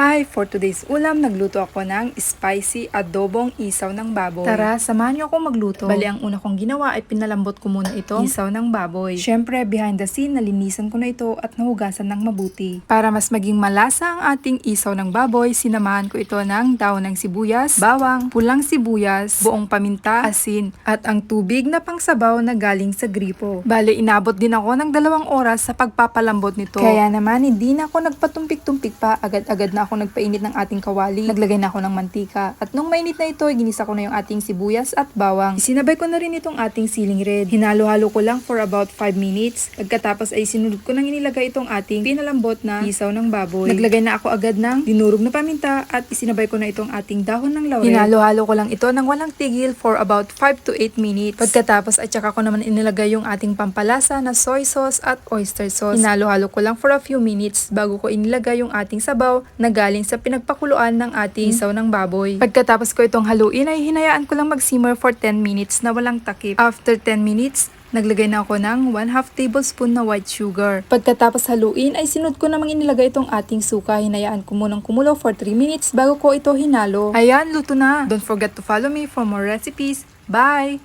Hi! For today's ulam, nagluto ako ng spicy adobong isaw ng baboy. Tara, samahan niyo ako magluto. Bali, ang una kong ginawa ay pinalambot ko muna ito, isaw ng baboy. Syempre, behind the scene, nalinisan ko na ito at nahugasan ng mabuti. Para mas maging malasa ang ating isaw ng baboy, sinamahan ko ito ng daon ng sibuyas, bawang, pulang sibuyas, buong paminta, asin, at ang tubig na pangsabaw na galing sa gripo. Bali, inabot din ako ng dalawang oras sa pagpapalambot nito. Kaya naman, hindi na ako nagpatumpik-tumpik pa, agad-agad na ako nagpainit ng ating kawali. Naglagay na ako ng mantika. At nung mainit na ito, ginisa ko na yung ating sibuyas at bawang. Isinabay ko na rin itong ating siling red. Hinalo-halo ko lang for about 5 minutes. Pagkatapos ay sinulod ko nang inilagay itong ating pinalambot na isaw ng baboy. Naglagay na ako agad ng dinurog na paminta at isinabay ko na itong ating dahon ng laurel. Hinalo-halo ko lang ito ng walang tigil for about 5 to 8 minutes. Pagkatapos ay tsaka ko naman inilagay yung ating pampalasa na soy sauce at oyster sauce. Hinalo-halo ko lang for a few minutes bago ko inilagay yung ating sabaw na galing sa pinagpakuluan ng ating isaw ng baboy. Pagkatapos ko itong haluin ay hinayaan ko lang mag-simmer for 10 minutes na walang takip. After 10 minutes, Naglagay na ako ng 1 half tablespoon na white sugar. Pagkatapos haluin ay sinod ko namang inilagay itong ating suka. Hinayaan ko munang kumulo for 3 minutes bago ko ito hinalo. Ayan, luto na. Don't forget to follow me for more recipes. Bye!